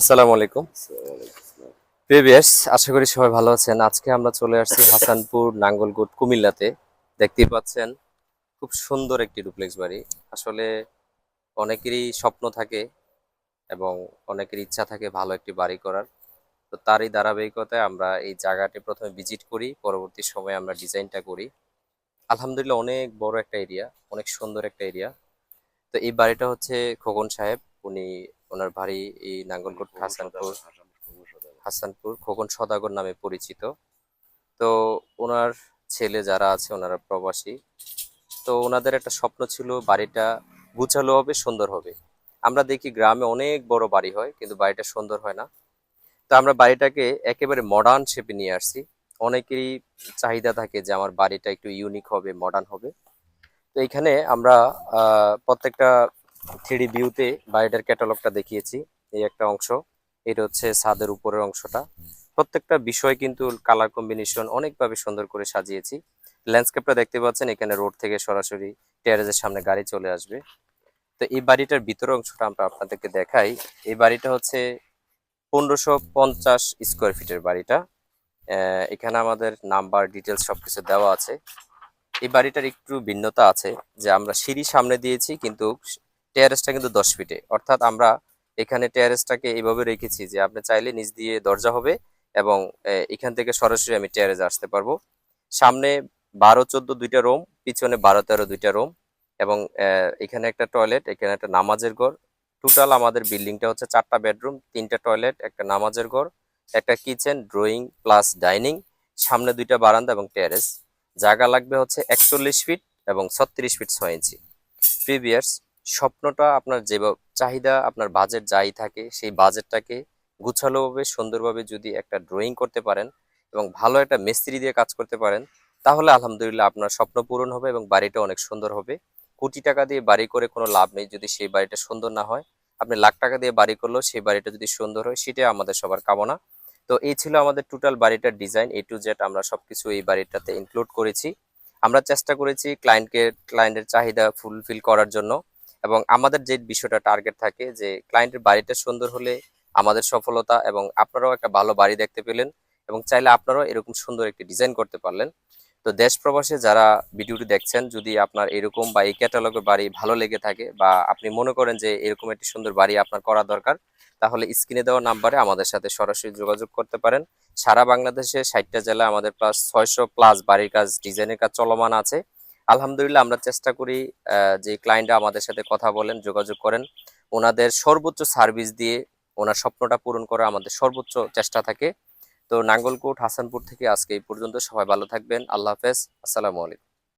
আসসালামু আলাইকুম। প্রিভিয়াস আশা করি সবাই ভালো আছেন। আজকে আমরা চলে আসছি হাসানপুর নাঙ্গলকোট কুমিল্লাতে। দেখতেই পাচ্ছেন, খুব সুন্দর একটি ডুপ্লেক্স বাড়ি। আসলে অনেকেরই স্বপ্ন থাকে এবং অনেকের ইচ্ছা থাকে ভালো একটি বাড়ি করার। তো তারই ধারাবাহিকতায় আমরা এই জায়গাটি প্রথমে ভিজিট করি, পরবর্তী সময়ে আমরা ডিজাইনটা করি। আলহামদুলিল্লাহ অনেক বড় একটা এরিয়া, অনেক সুন্দর একটা এরিয়া। তো এই বাড়িটা হচ্ছে খোকন সাহেব। উনি ওনার বাড়ি এই নাঙ্গলকোট হাসানপুর হাসানপুর খোকন সদাগর নামে পরিচিত। তো ওনার ছেলে যারা আছে ওনারা প্রবাসী। তো ওনাদের একটা স্বপ্ন ছিল বাড়িটা গুছালো হবে সুন্দর হবে। আমরা দেখি গ্রামে অনেক বড় বাড়ি হয় কিন্তু বাড়িটা সুন্দর হয় না। তো আমরা বাড়িটাকে একেবারে মডার্ন শেপে নিয়ে আসছি। অনেকেরই চাহিদা থাকে যে আমার বাড়িটা একটু ইউনিক হবে মডার্ন হবে। তো এখানে আমরা প্রত্যেকটা থ্রি ভিউতে বাড়িটার ক্যাটালগটা দেখিয়েছি, এই একটা অংশ। এটা হচ্ছে ছাদের উপরের অংশটা। প্রত্যেকটা বিষয় কিন্তু কালার কম্বিনেশন অনেকভাবে সুন্দর করে সাজিয়েছি। ল্যান্ডস্কেপটা দেখতে পাচ্ছেন, এখানে রোড থেকে সরাসরি ট্যারেজের সামনে গাড়ি চলে আসবে। তো এই বাড়িটার ভিতরের অংশটা আমরা আপনাদেরকে দেখাই। এই বাড়িটা হচ্ছে পনেরোশো পঞ্চাশ স্কোয়ার ফিটের বাড়িটা। এখানে আমাদের নাম্বার ডিটেলস সবকিছু দেওয়া আছে। এই বাড়িটার একটু ভিন্নতা আছে যে আমরা সিঁড়ি সামনে দিয়েছি, কিন্তু টেয়ারেসটা কিন্তু দশ ফিটে। অর্থাৎ আমরা এখানে টেয়ারেসটাকে এইভাবে রেখেছি যে আপনি চাইলে নিচ দিয়ে দরজা হবে এবং এখান থেকে সরাসরি আমি টেয়ারেজে আসতে পারব। সামনে বারো চোদ্দ দুইটা রুম, পিছনে বারো তেরো দুইটা রুম এবং এখানে একটা টয়লেট, এখানে একটা নামাজের ঘর। টোটাল আমাদের বিল্ডিংটা হচ্ছে চারটা বেডরুম, তিনটা টয়লেট, একটা নামাজের ঘর, একটা কিচেন, ড্রয়িং প্লাস ডাইনিং, সামনে দুইটা বারান্দা এবং টেরেস। জায়গা লাগবে হচ্ছে একচল্লিশ ফিট এবং ছত্রিশ ফিট ছয় ইঞ্চি। প্রিভিয়াস স্বপ্নটা আপনার যে চাহিদা আপনার বাজেট যাই থাকে, সেই বাজেটটাকে গুছালোভাবে, সুন্দরভাবে যদি একটা ড্রয়িং করতে পারেন এবং ভালো একটা মিস্ত্রি দিয়ে কাজ করতে পারেন, তাহলে আলহামদুলিল্লাহ আপনার স্বপ্ন পূরণ হবে এবং বাড়িটা অনেক সুন্দর হবে। কোটি টাকা দিয়ে বাড়ি করে কোনো লাভ নেই যদি সেই বাড়িটা সুন্দর না হয়। আপনি লাখ টাকা দিয়ে বাড়ি করলেও সেই বাড়িটা যদি সুন্দর হয়, সেটাই আমাদের সবার কামনা। তো এই ছিল আমাদের টোটাল বাড়িটার ডিজাইন এ টু জেড আমরা সবকিছু এই বাড়িটাতে ইনক্লুড করেছি। আমরা চেষ্টা করেছি ক্লায়েন্টকে ক্লায়েন্টের চাহিদা ফুলফিল করার জন্য। এবং আমাদের যে বিষয়টা টার্গেট থাকে যে ক্লায়েন্টের বাড়িটা সুন্দর হলে আমাদের সফলতা এবং আপনারাও একটা ভালো বাড়ি দেখতে পেলেন এবং চাইলে আপনারাও এরকম সুন্দর একটি ডিজাইন করতে পারলেন। তো দেশ প্রবাসে যারা ভিডিওটি দেখছেন, যদি আপনার এরকম বা এই ক্যাটালগের বাড়ি ভালো লেগে থাকে বা আপনি মনে করেন যে এরকম একটি সুন্দর বাড়ি আপনার করা দরকার, তাহলে স্ক্রিনে দেওয়া নাম্বারে আমাদের সাথে সরাসরি যোগাযোগ করতে পারেন। সারা বাংলাদেশে ষাটটা জেলায় আমাদের প্লাস ছয়শো প্লাস বাড়ির কাজ ডিজাইনের কাজ চলমান আছে। আলহামদুলিল্লাহ আমরা চেষ্টা করি যে ক্লায়েন্টরা আমাদের সাথে কথা বলেন, যোগাযোগ করেন। ওনাদের সর্বোচ্চ সার্ভিস দিয়ে ওনার স্বপ্নটা পূরণ করা আমাদের সর্বোচ্চ চেষ্টা থাকে। তো নাঙ্গলকোট, হাসানপুর থেকে আজকে এই পর্যন্ত সবাই ভালো থাকবেন। আল্লাহ হাফেজ। আসসালামু আলাইকুম।